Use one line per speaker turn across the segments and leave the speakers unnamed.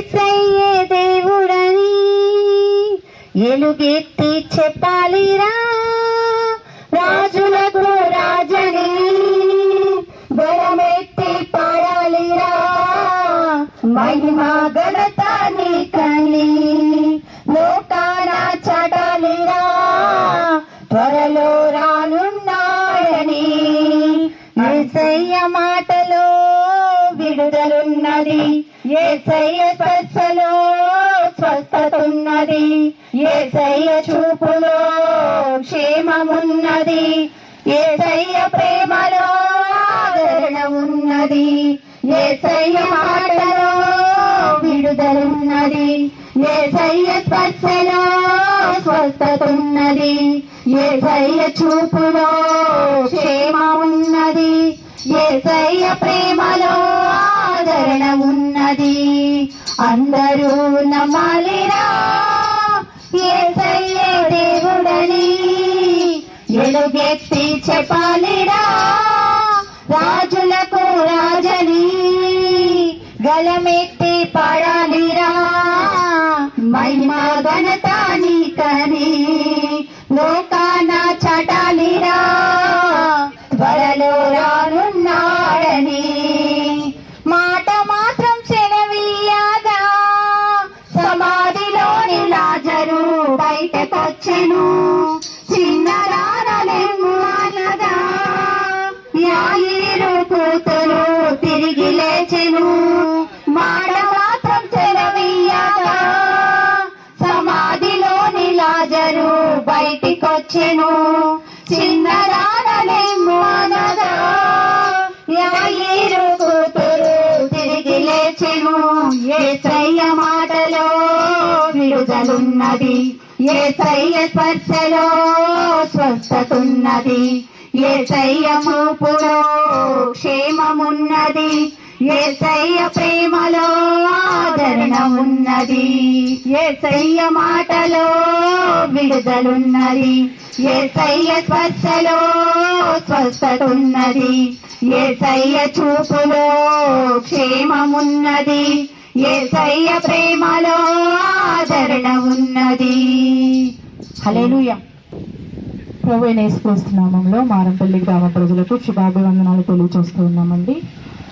ఏసయ్యే దేవుడని ఎలుగెత్తి చెప్పాలిరా. రాజులకు రాజని బలమెత్తి పాడాలిరా. మహిమ ఘనత నీకని లోకాన చడాలిరా త్వరలో రానున్నాడని ఏసయ్య మాటలో విడుదలున్నది. ఏసయ్య స్పర్శలో స్వస్థతున్నది. ఏసయ్య చూపులో క్షేమమున్నది. ఏసయ్య ప్రేమలో ఆదరణ ఉన్నది ఏసయ్య మాటలో విడుదలున్నది. ఏసయ్య స్పర్శలో స్వస్థతున్నది. ఏసయ్య చూపులో క్షేమమున్నది. ఏసయ్య ప్రేమలో ఆదరణ ఉన్నది. అందరూ నమ్మాలిరా. ఏసయ్య దేవుడని ఎలుగెత్తి చెప్పాలిరా. రాజులకు రాజని గలమెత్తి పాడాలిరా. మహిమా ఘనతాని కని లోకాన త్వరలో రానున్నాడని మాట మాత్రం సెలవీయగా సమాధిలోని లాజరు బయటకొచ్చెను. చిన్న రానలేము అనగా యాయిరు కూతురు తిరిగి లేచెను. మాట మాత్రం సెలవీయగా సమాధిలోని లాజరు బయటికొచ్చెను. చిన్న విడుదలున్నది ఏసయ్య స్పర్శలో స్వస్థతున్నది. ఏసయ్య మూపులో క్షేమమున్నది. ఏసయ్య ప్రేమలో ఆదరణ ఉన్నది ఏసయ్య మాటలో విడుదలున్నది. ఏసయ్య స్పర్శలో స్వస్థతున్నది. ఏసయ్య చూపులో క్షేమమున్నది. ఏసయ్య ప్రేమలో ఆదరణ ఉన్నది? హల్లెలూయా.
ప్రభు యేసుక్రీస్తు నామంలో మారంపల్లి గ్రామ ప్రజలకు శుభాభివందనాలు తెలియజేస్తూ ఉన్నామండి.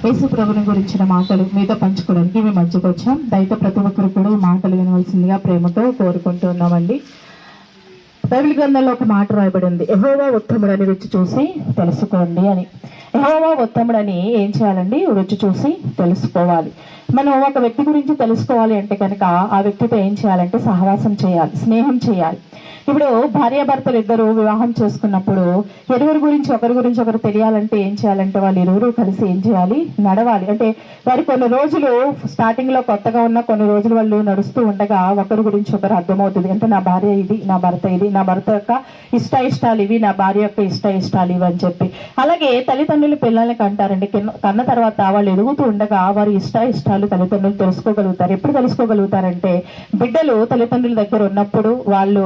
యేసు ప్రభుని గురించిన మాటలు మీతో పంచుకోవడానికి మీ మధ్యకు వచ్చాం. దయతో ప్రతి ఒక్కరు కూడా ఈ మాటలు వినవలసిందిగా ప్రేమతో కోరుకుంటూ ఉన్నామండి. బైబిల్ గ్రంథంలో ఒక మాట రాయబడింది. ఎహోవా ఉత్తముడని రుచి చూసి తెలుసుకోండి అని. ఎహోవా ఉత్తముడని ఏం చేయాలండి? రుచి చూసి తెలుసుకోవాలి. మనం ఒక వ్యక్తి గురించి తెలుసుకోవాలి అంటే కనుక ఆ వ్యక్తితో ఏం చేయాలంటే సహవాసం చేయాలి స్నేహం చేయాలి. ఇప్పుడు భార్యాభర్తలు ఇద్దరు వివాహం చేసుకున్నప్పుడు ఇరువురి గురించి ఒకరి గురించి ఒకరు తెలియాలంటే ఏం చేయాలంటే వాళ్ళు ఇరువురు కలిసి ఏం చేయాలి? నడవాలి. అంటే వారి కొన్ని రోజులు స్టార్టింగ్లో కొత్తగా ఉన్న కొన్ని రోజులు వాళ్ళు నడుస్తూ ఉండగా ఒకరి గురించి ఒకరు అర్థమవుతుంది. అంటే నా భార్య ఇది నా భర్త ఇది నా భర్త యొక్క ఇష్ట ఇష్టాలు ఇవి నా భార్య యొక్క ఇష్ట ఇష్టాలు ఇవి అని చెప్పి. అలాగే తల్లిదండ్రులు పిల్లల్ని అంటారండి కన్న తర్వాత వాళ్ళు ఎదుగుతూ ఉండగా వారి ఇష్ట ఇష్టాలు తల్లిదండ్రులు తెలుసుకోగలుగుతారు. ఎప్పుడు తెలుసుకోగలుగుతారంటే బిడ్డలు తల్లిదండ్రుల దగ్గర ఉన్నప్పుడు వాళ్ళు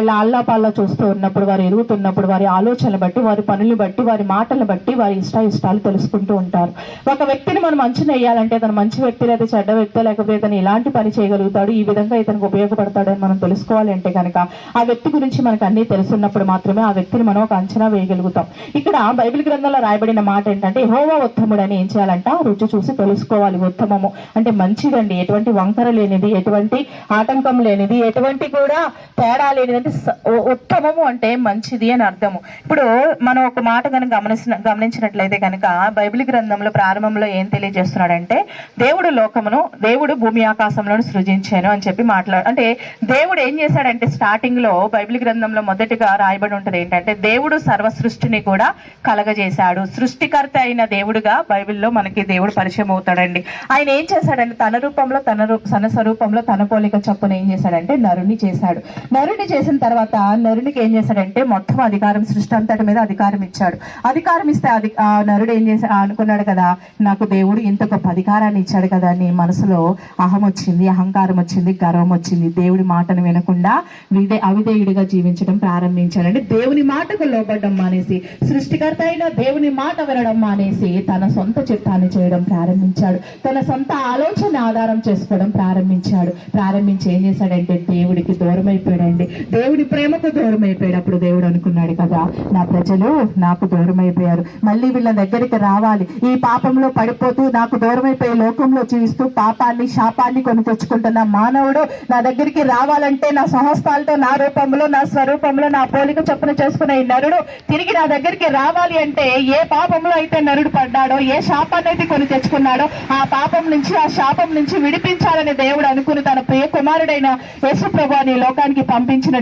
వాళ్ళ ఆల్లాపాల్లా చూస్తూ ఉన్నప్పుడు వారు ఎదుగుతున్నప్పుడు వారి ఆలోచనలు బట్టి వారి పనులు బట్టి వారి మాటలు బట్టి వారి ఇష్ట ఇష్టాలు తెలుసుకుంటూ ఉంటారు. ఒక వ్యక్తిని మనం మంచిని వేయాలంటే అతను మంచి వ్యక్తి లేదా చెడ్డ వ్యక్తి లేకపోతే ఇతను ఎలాంటి పని చేయగలుగుతాడు ఈ విధంగా ఇతనికి ఉపయోగపడతాడని మనం తెలుసుకోవాలి అంటే కనుక ఆ వ్యక్తి గురించి మనకు అన్ని తెలుసున్నప్పుడు మాత్రమే ఆ వ్యక్తిని మనం ఒక అంచనా వేయగలుగుతాం. ఇక్కడ బైబిల్ గ్రంథంలో రాయబడిన మాట ఏంటంటే హోవా ఉత్తముడు అని ఏం చేయాలంట? రుచి చూసి తెలుసుకోవాలి. ఉత్తమము అంటే మంచిదండి. ఎటువంటి వంకర లేనిది ఎటువంటి ఆటంకం లేనిది ఎటువంటి కూడా తేడా లేనిది అంటే ఉత్తమము అంటే మంచిది అని అర్థము. ఇప్పుడు మనం ఒక మాట కనుక గమనించిన గమనించినట్లయితే కనుక బైబిల్ గ్రంథంలో ప్రారంభంలో ఏం తెలియజేస్తున్నాడంటే దేవుడు లోకమును దేవుడు భూమి ఆకాశంలోను సృజించాను అని చెప్పి మాట్లాడు అంటే దేవుడు ఏం చేశాడంటే స్టార్టింగ్లో బైబిల్ గ్రంథంలో మొదటిగా రాయబడి ఉంటది ఏంటంటే దేవుడు సర్వ సృష్టిని కూడా కలగజేశాడు. సృష్టికర్త అయిన దేవుడుగా బైబిల్లో మనకి దేవుడు పరిచయం అవుతాడండి. ఆయన ఏం చేశాడంటే తన రూపంలో తన రూ- తన స్వరూపంలో తన పోలిక చప్పున ఏం చేశాడంటే నరుని చేశాడు. నరుని చేసిన తర్వాత నరునికి ఏం చేశాడంటే మొత్తం అధికారం సృష్టి అంతటి మీద అధికారం ఇచ్చాడు. అధికారం ఇస్తే అది ఆ నరుడు ఏం చేసా అనుకున్నాడు కదా నాకు దేవుడు ఇంత గొప్ప అధికారాన్ని ఇచ్చాడు కదా అని మనసులో అహం వచ్చింది అహంకారం వచ్చింది గర్వం వచ్చింది. దేవుడి మాటను వినకుండా విదే అవిధేయుడిగా జీవించడం ప్రారంభించాడు దేవుని మాటకు లోపడడం మానేసి సృష్టికర్త అయిన దేవుని మాట వినడం మానేసి తన సొంత చిత్తాన్ని చేయడం ప్రారంభించాడు. తన సొంత ఆలోచన ఆధారం చేసుకోవడం ప్రారంభించాడు. ప్రారంభించి ఏం చేశాడంటే దేవుడికి దూరం అయిపోయాడండి దేవుడి ప్రేమకు దూరం అయిపోయాడు అప్పుడు దేవుడు అనుకున్నాడు కదా నా ప్రజలు నాకు దూరం అయిపోయారు మళ్ళీ వీళ్ళ దగ్గరికి రావాలి. ఈ పాపంలో పడిపోతూ నాకు దూరం అయిపోయి లోకంలో జీవిస్తూ పాపాన్ని శాపాన్ని కొని తెచ్చుకుంటున్న మానవుడు నా దగ్గరికి రావాలంటే నా సహస్తాలతో నా రూపంలో నా స్వరూపంలో నా పోలిక చొప్పున చేసుకున్న ఈ నరుడు తిరిగి నా దగ్గరికి రావాలి అంటే ఏ పాపంలో అయితే నరుడు పడ్డాడో ఏ శాపాన్ని అయితే కొని తెచ్చుకున్నాడో ఆ పాపం నుంచి ఆ శాపం నుంచి విడిపించాలని దేవుడు అనుకుని తన ప్రియ కుమారుడైన యేసు ప్రభు ఈ లోకానికి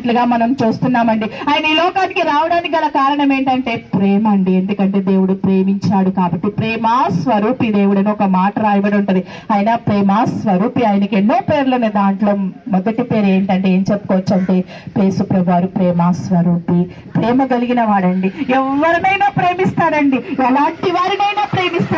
చేసినట్లుగా మనం చూస్తున్నామండి. ఆయన ఈ లోకానికి రావడానికి గల కారణం ఏంటంటే ప్రేమ అండి. ఎందుకంటే దేవుడు ప్రేమించాడు కాబట్టి ప్రేమ స్వరూపి దేవుడు అని ఒక మాట రాయబడి ఉంటది. ఆయన ప్రేమ స్వరూపి ఆయనకి ఎన్నో పేర్లు దాంట్లో మొదటి పేరు ఏంటంటే ఏం చెప్పుకోవచ్చు అంటే యేసు ప్రేమ స్వరూపి ప్రేమ కలిగిన వాడండి. ఎవరినైనా ప్రేమిస్తాడండి. ఎలాంటి వారినైనా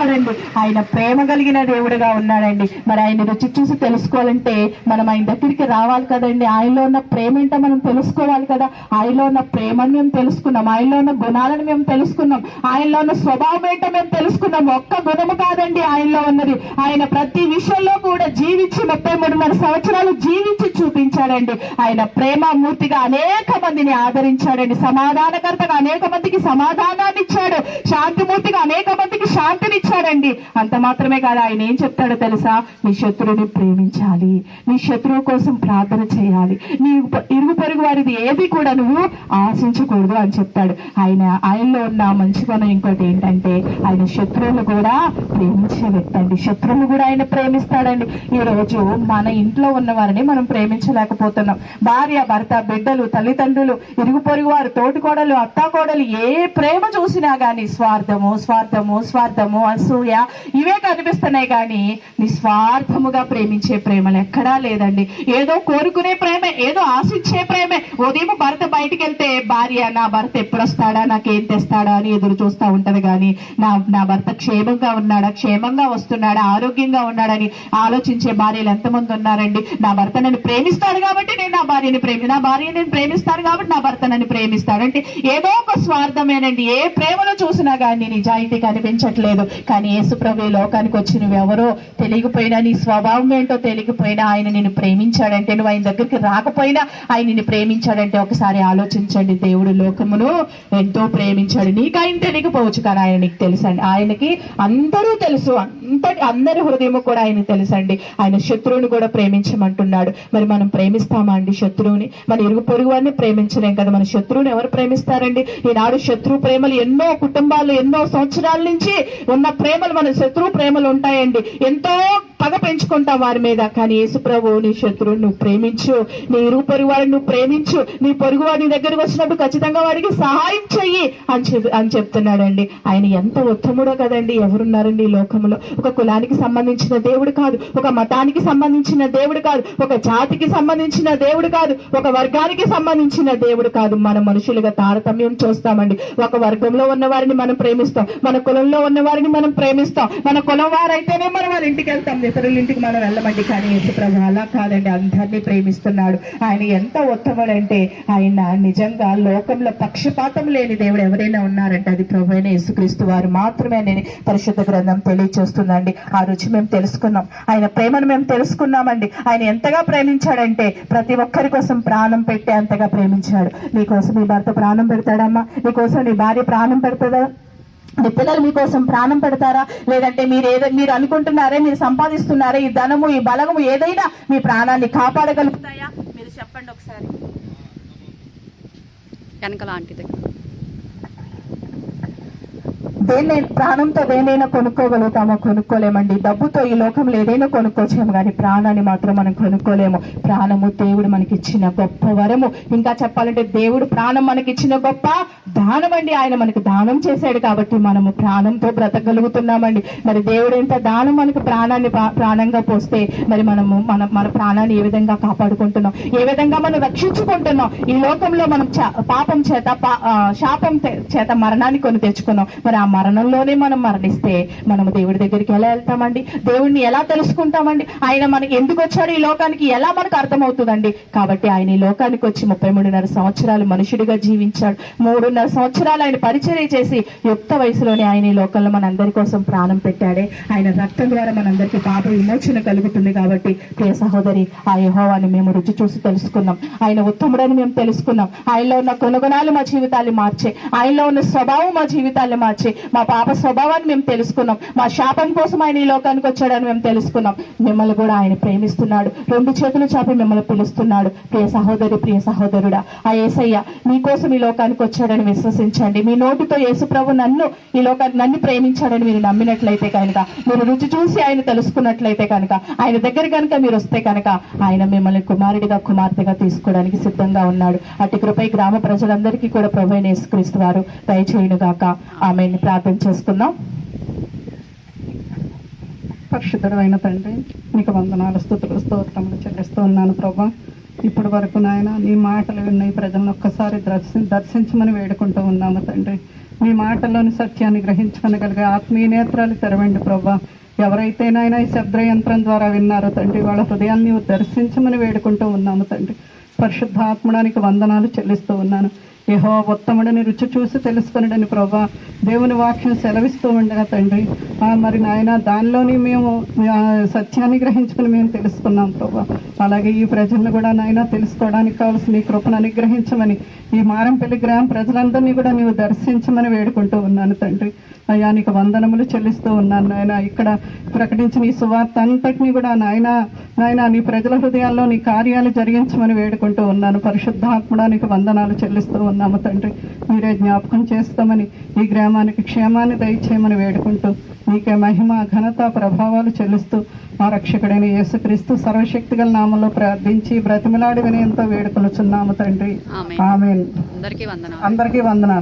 ఉంటాడండి. ఆయన ప్రేమ కలిగిన దేవుడుగా ఉన్నాడండి. మరి ఆయన రుచి చూసి తెలుసుకోవాలంటే మనం ఆయన దగ్గరికి రావాలి కదండి. ఆయనలో ఉన్న ప్రేమ ఏంటో మనం తెలుసుకోవాలి కదా. ఆయనలో ఉన్న ప్రేమను మేము తెలుసుకున్నాం. ఆయనలో ఉన్న గుణాలను మేము తెలుసుకున్నాం. ఆయనలో ఉన్న స్వభావం ఏంటో మేము తెలుసుకున్నాం. ఒక్క గుణము కాదండి ఆయనలో ఉన్నది. ఆయన ప్రతి విషయంలో కూడా జీవించి ముప్పై మూడున్నర సంవత్సరాలు జీవించి చూపించాడండి. ఆయన ప్రేమమూర్తిగా అనేక మందిని ఆదరించాడండి. సమాధానకర్తగా అనేక మందికి సమాధానాన్ని ఇచ్చాడు. శాంతిమూర్తిగా అనేక మందికి శాంతిని ఇచ్చాడండి అంత మాత్రమే కాదు ఆయన ఏం చెప్తాడో తెలుసా? నీ శత్రువుని ప్రేమించాలి. నీ శత్రువు కోసం ప్రార్థన చేయాలి. నీ ఇరుగు పొరుగు వారిది ఏది కూడా నువ్వు ఆశించకూడదు అని చెప్తాడు. ఆయన ఆయనలో ఉన్న మంచి గుణం ఇంకోటి ఏంటంటే ఆయన శత్రువులు కూడా ప్రేమించే వ్యక్తి అండి శత్రువులు కూడా ఆయన ప్రేమిస్తాడండి. ఈ రోజు మన ఇంట్లో ఉన్న వారిని మనం ప్రేమించలేకపోతున్నాం. భార్య భర్త బిడ్డలు తల్లిదండ్రులు ఇరుగు పొరుగు వారు తోటికోడలు అత్తాకోడలు ఏ ప్రేమ చూసినా గాని స్వార్థము స్వార్థము స్వార్థము అని అసూయ ఇవే కనిపిస్తున్నాయి కానీ నిస్వార్థముగా ప్రేమించే ప్రేమలు ఎక్కడా లేదండి. ఏదో కోరుకునే ప్రేమే ఏదో ఆశించే ప్రేమే. ఉదయం భర్త బయటికి వెళ్తే భార్య నా భర్త ఎప్పుడు వస్తాడా? నాకేం తెస్తాడా? అని ఎదురు చూస్తూ ఉంటది కానీ నా నా భర్త క్షేమంగా ఉన్నాడా? క్షేమంగా వస్తున్నాడా? ఆరోగ్యంగా ఉన్నాడని ఆలోచించే భార్యలు ఎంతమంది ఉన్నారండి? నా భర్త నన్ను ప్రేమిస్తాడు కాబట్టి నేను నా భార్యని ప్రేమి నా భార్య నేను ప్రేమిస్తాను కాబట్టి నా భర్త నన్ను ప్రేమిస్తాడు అంటే ఏదో ఒక స్వార్థమేనండి. ఏ ప్రేమలో చూసినా కానీ నిజాయితీ కనిపించట్లేదు. కానీ యేసు ఈ లోకానికి వచ్చి నువ్వెవరో తెలియకపోయినా నీ స్వభావం ఏంటో తెలియకపోయినా ఆయన నిన్ను ప్రేమించాడంటే నువ్వు ఆయన దగ్గరికి రాకపోయినా ఆయన నిన్ను ప్రేమించాడంటే ఒకసారి ఆలోచించండి. దేవుడు లోకమును ఎంతో ప్రేమించాడు. నీకు ఆయన తెలియకపోవచ్చు కానీ ఆయన నీకు తెలుసండి. ఆయనకి అందరూ తెలుసు. అంతటి అందరి హృదయము కూడా ఆయన తెలుసండి. ఆయన శత్రువుని కూడా ప్రేమించమంటున్నాడు. మరి మనం ప్రేమిస్తామా అండి శత్రువుని? మన ఇరుగు పొరుగు వారిని ప్రేమించలేం కదా. మన శత్రువుని ఎవరు ప్రేమిస్తారండి? ఈనాడు శత్రు ప్రేమలు ఎన్నో కుటుంబాలు ఎన్నో సంవత్సరాల నుంచి ఉన్న ప్రేమలు మన శత్రు ప్రేమలు ఉంటాయండి. ఎంతో పగ పెంచుకుంటాం వారి మీద. కానీ యేసుప్రభు నీ శత్రువుని నువ్వు ప్రేమించు. నీ ఇరుగు పొరుగు వారిని నువ్వు ప్రేమించు. నీ పొరుగు వారి దగ్గరికి వచ్చినప్పుడు ఖచ్చితంగా వారికి సహాయం చెయ్యి అని చెప్ అని చెప్తున్నాడండి. ఆయన ఎంత ఉత్తముడో కదండి. ఎవరున్నారండి ఈ లోకంలో? ఒక కులానికి సంబంధించిన దేవుడు కాదు. ఒక మతానికి సంబంధించిన దేవుడు కాదు. ఒక జాతికి సంబంధించిన దేవుడు కాదు. ఒక వర్గానికి సంబంధించిన దేవుడు కాదు. మన మనుషులుగా తారతమ్యం చూస్తామండి. ఒక వర్గంలో ఉన్న వారిని మనం ప్రేమిస్తాం. మన కులంలో ఉన్న వారిని మనం ప్రేమిస్తాం. మన కులం వారైతేనే మనం వాళ్ళ ఇంటికి వెళ్తాం. ఇతరుల ఇంటికి మనం వెళ్ళమండి. కానీ యేసుప్రభు అలా కాదండి. అందరినీ ప్రేమిస్తున్నాడు. ఆయన ఎంత ఉత్తముడంటే ఆయన నిజంగా లోకంలో పక్షపాతం లేని దేవుడు ఎవరైనా ఉన్నారంటే అది ప్రభు అయిన యేసుక్రీస్తు వారు మాత్రమే నేను పరిశుద్ధ గ్రంథం తెలియచేస్తుందండి. ఆ రుచి మేము తెలుసుకున్నాం. ఆయన ప్రేమను మేము తెలుసుకున్నామండి. ఆయన ఎంతగా ప్రేమించాడంటే ప్రతి ఒక్కరి కోసం ప్రాణం పెట్టే అంతగా ప్రేమించాడు. నీకోసం నీ భర్త ప్రాణం పెడతాడమ్మా. నీకోసం నీ భార్య ప్రాణం పెడతాదా? మీ పిల్లలు మీకోసం ప్రాణం పెడతారా? లేదంటే మీరు ఏదో మీరు అనుకుంటున్నారే మీరు సంపాదిస్తున్నారే ఈ ధనము ఈ బలము ఏదైనా మీ ప్రాణాన్ని కాపాడగలుగుతాయా? మీరు చెప్పండి ఒకసారి.
వెనకాల ఆంటీ దగ్గర
దేన్ని ప్రాణంతో దేనైనా కొనుక్కోగలుగుతామో కొనుక్కోలేమండి. డబ్బుతో ఈ లోకంలో ఏదైనా కొనుక్కోవచ్చాము కానీ ప్రాణాన్ని మాత్రం మనం కొనుక్కోలేము. ప్రాణము దేవుడు మనకిచ్చిన గొప్ప వరము. ఇంకా చెప్పాలంటే దేవుడు ప్రాణం మనకిచ్చిన గొప్ప దానం అండి ఆయన మనకు దానం చేశాడు కాబట్టి మనము ప్రాణంతో బ్రతకగలుగుతున్నామండి. మరి దేవుడు ఎంత దానం మనకు ప్రాణాన్ని ప్రాణంగా పోస్తే మరి మనము మన మన ప్రాణాన్ని ఏ విధంగా కాపాడుకుంటున్నాం? ఏ విధంగా మనం రక్షించుకుంటున్నాం? ఈ లోకంలో మనం పాపం చేత పా- శాపం తె- చేత మరణాన్ని కొని తెచ్చుకున్నాం. మరి ఆ మరణంలోనే మనం మరణిస్తే మనము దేవుడి దగ్గరికి ఎలా వెళ్తామండి? దేవుడిని ఎలా తెలుసుకుంటామండి? ఆయన మనకి ఎందుకు వచ్చాడు ఈ లోకానికి? ఎలా మనకు అర్థమవుతుందండి? కాబట్టి ఆయన ఈ లోకానికి వచ్చి ముప్పై మూడున్నర సంవత్సరాలు మనుషుడిగా జీవించాడు. మూడున్నర సంవత్సరాలు ఆయన పరిచర్య చేసి యుక్త వయసులోనే ఆయన ఈ లోకంలో మన అందరి కోసం ప్రాణం పెట్టాడే. ఆయన రక్తం ద్వారా మనందరికీ పాప విమోచన కలుగుతుంది కాబట్టి ప్రియ సహోదరి ఆ యహోవాన్ని మేము రుచి చూసి తెలుసుకున్నాం. ఆయన ఉత్తముడని మేము తెలుసుకున్నాం. ఆయనలో ఉన్న కొనుగుణాలు మా జీవితాన్ని మార్చే. ఆయనలో ఉన్న స్వభావం మా జీవితాన్ని మార్చే. మా పాప స్వభావాన్ని మేము తెలుసుకున్నాం. మా శాపం కోసం ఆయన ఈ లోకానికి వచ్చాడని మేము తెలుసుకున్నాం. మిమ్మల్ని కూడా ఆయన ప్రేమిస్తున్నాడు. రెండు చేతులు చాపి మిమ్మల్ని పిలుస్తున్నాడు. ప్రియ సహోదరి ప్రియ సహోదరుడా ఆ యేసయ్య మీకోసం ఈ లోకానికి వచ్చాడని విశ్వసించండి. మీ నోటితో యేసుప్రభు నన్ను ఈ లోకాన్ని నన్ను ప్రేమించాడని మీరు నమ్మినట్లయితే కనుక మీరు రుచి చూసి ఆయన తెలుసుకున్నట్లయితే కనుక ఆయన దగ్గర కనుక మీరు వస్తే కనుక ఆయన మిమ్మల్ని కుమారుడిగా కుమార్తెగా తీసుకోవడానికి సిద్ధంగా ఉన్నాడు. అటు కృపై గ్రామ ప్రజలందరికీ కూడా ప్రభు నేసుక్రీస్తు వారు దయచేయునుగాక. ఆమె ప్రార్థన చేసుకుందాం.
పరిశుద్ధుడైన తండ్రి నీకు వందనాలు స్థుతులు స్తోత్రములు చెల్లిస్తూ ఉన్నాను ప్రభా. ఇప్పటి వరకు నాయన నీ మాటలు విన్న ఈ ప్రజలను ఒక్కసారి దర్శి దర్శించమని వేడుకుంటూ ఉన్నాము తండ్రి. మీ మాటల్లోని సత్యాన్ని గ్రహించుకునగలిగే ఆత్మీయ నేత్రాలు తెరవండి ప్రభా. ఎవరైతే నాయన ఈ శబ్ద యంత్రం ద్వారా విన్నారో తండ్రి వాళ్ళ హృదయాన్ని దర్శించమని వేడుకుంటూ ఉన్నాము తండ్రి. పరిశుద్ధాత్మడానికి వందనాలు చెల్లిస్తూ ఉన్నాను. యహో ఉత్తముడని రుచి చూసి తెలుసుకునడని ప్రభా దేవుని వాక్యం సెలవిస్తూ ఉండగా తండ్రి మరి నాయన దానిలోని మేము సత్యాన్ని గ్రహించుకుని మేము తెలుసుకున్నాం ప్రభా అలాగే ఈ ప్రజలను కూడా నాయన తెలుసుకోవడానికి కావాల్సిన ఈ కృపను అనుగ్రహించమని ఈ మారంపల్లి గ్రామ ప్రజలందరినీ కూడా నీవు దర్శించమని వేడుకుంటూ ఉన్నాను తండ్రి. అయ్యా నీకు వందనములు చెల్లిస్తూ ఉన్నాను నాయన. ఇక్కడ ప్రకటించిన ఈ సువార్త అంతటినీ కూడా నాయన నాయన నీ ప్రజల హృదయాల్లో నీ కార్యాలు జరిగించమని వేడుకుంటూ ఉన్నాను. పరిశుద్ధాత్మడానికి వందనాలు చెల్లిస్తూ ఉన్నాము తండ్రి. మీరే జ్ఞాపకం చేస్తామని ఈ గ్రామానికి క్షేమాన్ని దయచేయమని వేడుకుంటూ నీకే మహిమ ఘనత ప్రభావాలు చెల్లిస్తూ మా రక్షకుడైన యేసుక్రీస్తు సర్వశక్తిగల నామంలో ప్రార్థించి బ్రతిమలాడి వినయంతో వేడుకొనుచున్నాము తండ్రి.
వందనాలు.
అందరికీ వందనాలు.